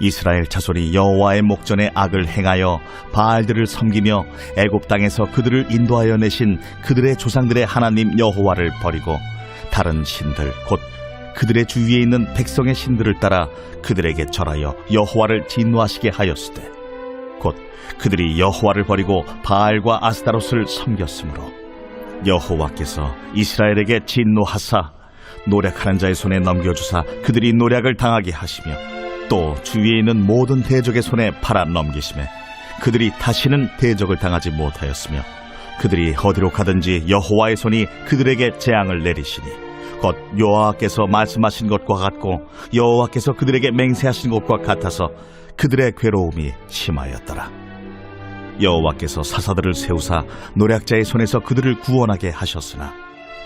이스라엘 자손이 여호와의 목전에 악을 행하여 바알들을 섬기며 애굽 땅에서 그들을 인도하여 내신 그들의 조상들의 하나님 여호와를 버리고 다른 신들 곧 그들의 주위에 있는 백성의 신들을 따라 그들에게 절하여 여호와를 진노하시게 하였으되 곧 그들이 여호와를 버리고 바알과 아스타롯을 섬겼으므로 여호와께서 이스라엘에게 진노하사 노력하는 자의 손에 넘겨주사 그들이 노력을 당하게 하시며 또 주위에 있는 모든 대적의 손에 팔아 넘기심에 그들이 다시는 대적을 당하지 못하였으며 그들이 어디로 가든지 여호와의 손이 그들에게 재앙을 내리시니 곧 여호와께서 말씀하신 것과 같고 여호와께서 그들에게 맹세하신 것과 같아서 그들의 괴로움이 심하였더라. 여호와께서 사사들을 세우사 노략자의 손에서 그들을 구원하게 하셨으나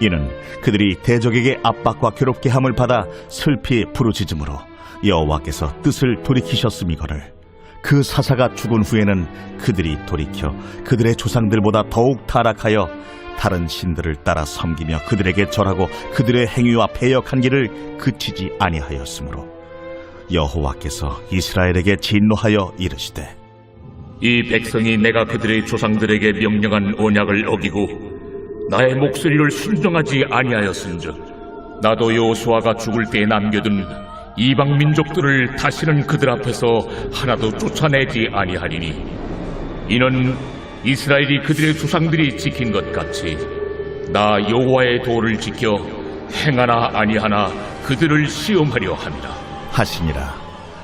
이는 그들이 대적에게 압박과 괴롭게 함을 받아 슬피 부르짖음으로 여호와께서 뜻을 돌이키셨음이거늘 그 사사가 죽은 후에는 그들이 돌이켜 그들의 조상들보다 더욱 타락하여 다른 신들을 따라 섬기며 그들에게 절하고 그들의 행위와 배역한 길을 그치지 아니하였으므로 여호와께서 이스라엘에게 진노하여 이르시되 이 백성이 내가 그들의 조상들에게 명령한 언약을 어기고 나의 목소리를 순종하지 아니하였은즉 나도 여호수아가 죽을 때에 남겨둔 이방 민족들을 다시는 그들 앞에서 하나도 쫓아내지 아니하리니 이는 이스라엘이 그들의 조상들이 지킨 것 같이 나 여호와의 도를 지켜 행하나 아니하나 그들을 시험하려 함이라. 하시니라.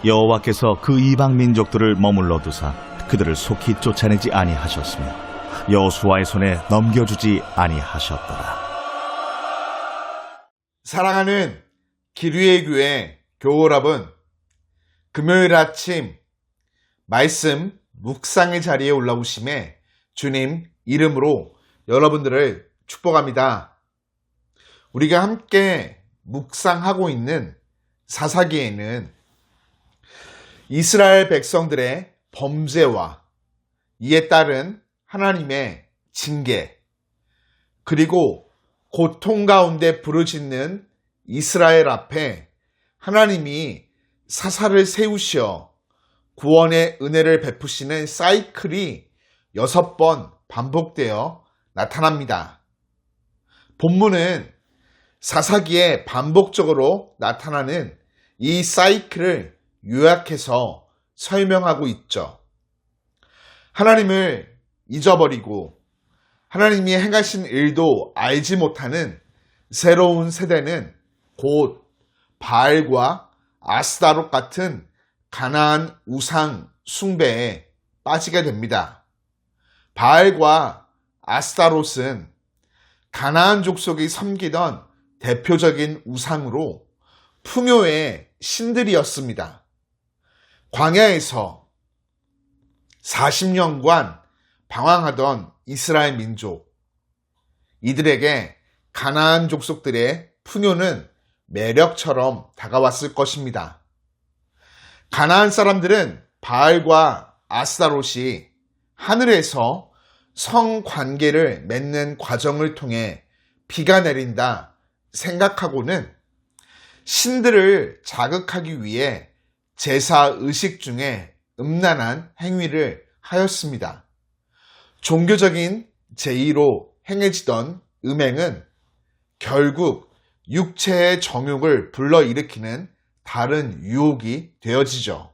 여호와께서 그 이방 민족들을 머물러 두사 그들을 속히 쫓아내지 아니하셨으며 여호수아의 손에 넘겨주지 아니하셨더라 사랑하는 기류의 교회 교우여러분, 금요일 아침 말씀 묵상의 자리에 올라오심에 주님 이름으로 여러분들을 축복합니다. 우리가 함께 묵상하고 있는 사사기에는 이스라엘 백성들의 범죄와 이에 따른 하나님의 징계, 그리고 고통 가운데 부르짖는 이스라엘 앞에 하나님이 사사를 세우시어 구원의 은혜를 베푸시는 사이클이 여섯 번 반복되어 나타납니다. 본문은 사사기에 반복적으로 나타나는 이 사이클을 요약해서 설명하고 있죠. 하나님을 잊어버리고 하나님이 행하신 일도 알지 못하는 새로운 세대는 곧 바알과 아스다롯 같은 가나안 우상 숭배에 빠지게 됩니다. 바알과 아스타롯은 가나안 족속이 섬기던 대표적인 우상으로 풍요의 신들이었습니다. 광야에서 40년간 방황하던 이스라엘 민족. 이들에게 가나안 족속들의 풍요는 매력처럼 다가왔을 것입니다. 가나안 사람들은 바알과 아스타롯이 하늘에서 성 관계를 맺는 과정을 통해 비가 내린다 생각하고는 신들을 자극하기 위해 제사 의식 중에 음란한 행위를 하였습니다. 종교적인 제의로 행해지던 음행은 결국 육체의 정욕을 불러일으키는 다른 유혹이 되어지죠.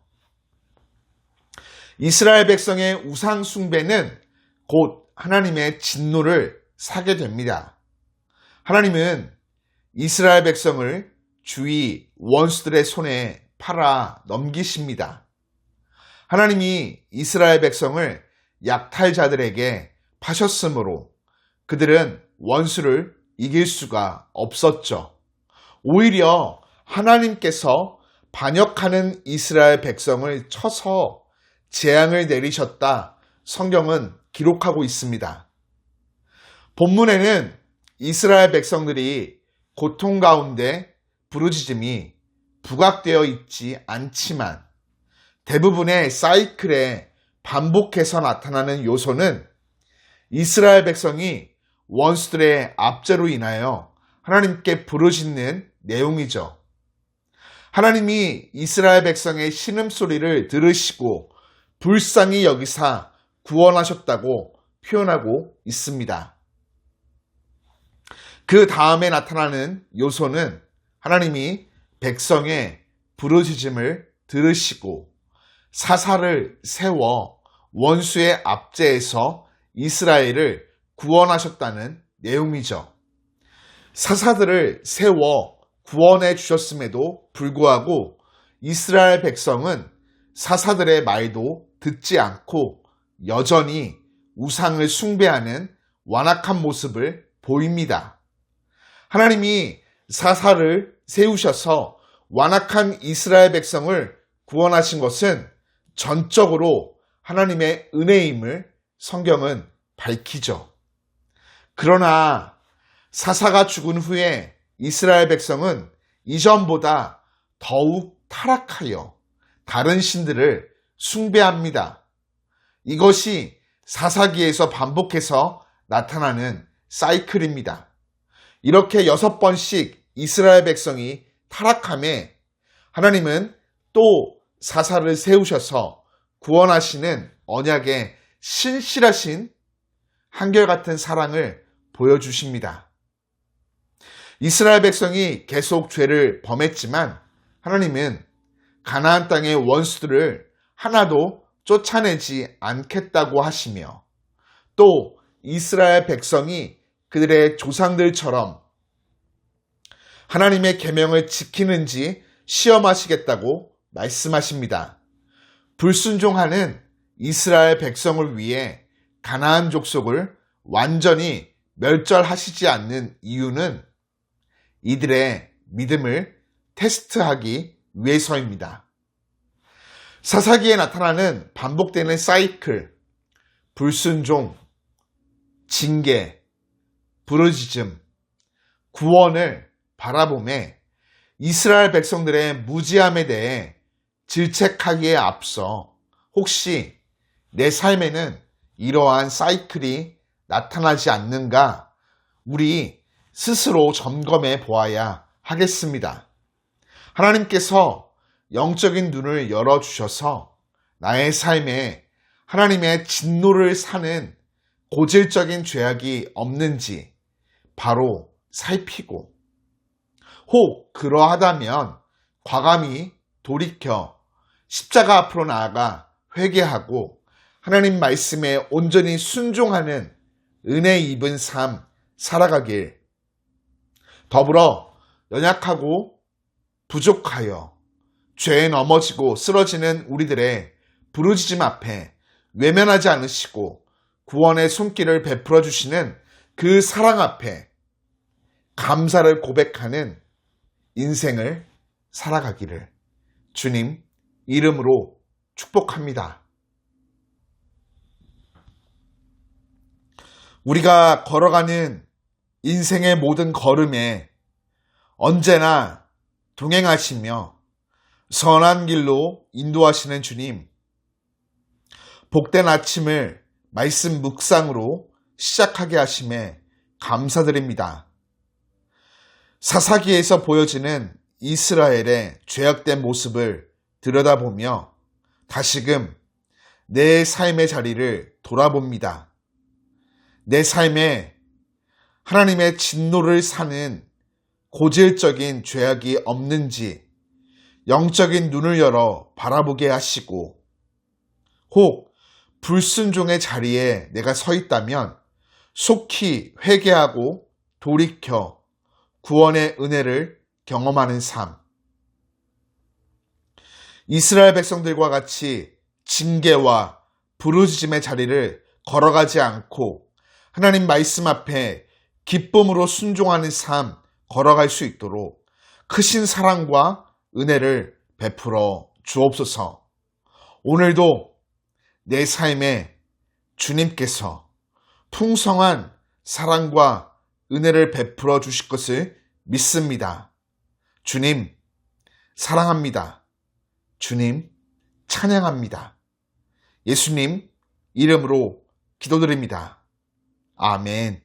이스라엘 백성의 우상 숭배는 곧 하나님의 진노를 사게 됩니다. 하나님은 이스라엘 백성을 주위 원수들의 손에 팔아 넘기십니다. 하나님이 이스라엘 백성을 약탈자들에게 파셨으므로 그들은 원수를 이길 수가 없었죠. 오히려 하나님께서 반역하는 이스라엘 백성을 쳐서 재앙을 내리셨다 성경은 기록하고 있습니다. 본문에는 이스라엘 백성들이 고통 가운데 부르짖음이 부각되어 있지 않지만 대부분의 사이클에 반복해서 나타나는 요소는 이스라엘 백성이 원수들의 압제로 인하여 하나님께 부르짖는 내용이죠. 하나님이 이스라엘 백성의 신음소리를 들으시고 불쌍히 여기사 구원하셨다고 표현하고 있습니다. 그 다음에 나타나는 요소는 하나님이 백성의 부르짖음을 들으시고 사사를 세워 원수의 압제에서 이스라엘을 구원하셨다는 내용이죠. 사사들을 세워 구원해 주셨음에도 불구하고 이스라엘 백성은 사사들의 말도 듣지 않고 여전히 우상을 숭배하는 완악한 모습을 보입니다. 하나님이 사사를 세우셔서 완악한 이스라엘 백성을 구원하신 것은 전적으로 하나님의 은혜임을 성경은 밝히죠. 그러나 사사가 죽은 후에 이스라엘 백성은 이전보다 더욱 타락하여 다른 신들을 숭배합니다. 이것이 사사기에서 반복해서 나타나는 사이클입니다. 이렇게 여섯 번씩 이스라엘 백성이 타락함에 하나님은 또 사사를 세우셔서 구원하시는 언약의 신실하신 한결같은 사랑을 보여주십니다. 이스라엘 백성이 계속 죄를 범했지만 하나님은 가나안 땅의 원수들을 하나도 쫓아내지 않겠다고 하시며 또 이스라엘 백성이 그들의 조상들처럼 하나님의 계명을 지키는지 시험하시겠다고 말씀하십니다. 불순종하는 이스라엘 백성을 위해 가나안 족속을 완전히 멸절하시지 않는 이유는 이들의 믿음을 테스트하기 위해서입니다. 사사기에 나타나는 반복되는 사이클, 불순종, 징계, 부르짖음, 구원을 바라봄에 이스라엘 백성들의 무지함에 대해 질책하기에 앞서 혹시 내 삶에는 이러한 사이클이 나타나지 않는가 우리 스스로 점검해 보아야 하겠습니다. 하나님께서 영적인 눈을 열어주셔서 나의 삶에 하나님의 진노를 사는 고질적인 죄악이 없는지 바로 살피고 혹 그러하다면 과감히 돌이켜 십자가 앞으로 나아가 회개하고 하나님 말씀에 온전히 순종하는 은혜 입은 삶 살아가길. 더불어 연약하고 부족하여 죄에 넘어지고 쓰러지는 우리들의 부르짖음 앞에 외면하지 않으시고 구원의 손길을 베풀어 주시는 그 사랑 앞에 감사를 고백하는 인생을 살아가기를 주님 이름으로 축복합니다. 우리가 걸어가는 인생의 모든 걸음에 언제나 동행하시며 선한 길로 인도하시는 주님, 복된 아침을 말씀 묵상으로 시작하게 하심에 감사드립니다. 사사기에서 보여지는 이스라엘의 죄악된 모습을 들여다보며 다시금 내 삶의 자리를 돌아봅니다. 내 삶에 하나님의 진노를 사는 고질적인 죄악이 없는지 영적인 눈을 열어 바라보게 하시고 혹 불순종의 자리에 내가 서 있다면 속히 회개하고 돌이켜 구원의 은혜를 경험하는 삶. 이스라엘 백성들과 같이 징계와 부르짖음의 자리를 걸어가지 않고 하나님 말씀 앞에 기쁨으로 순종하는 삶 걸어갈 수 있도록 크신 사랑과 은혜를 베풀어 주옵소서. 오늘도 내 삶에 주님께서 풍성한 사랑과 은혜를 베풀어 주실 것을 믿습니다. 주님, 사랑합니다. 주님, 찬양합니다. 예수님 이름으로 기도드립니다. 아멘.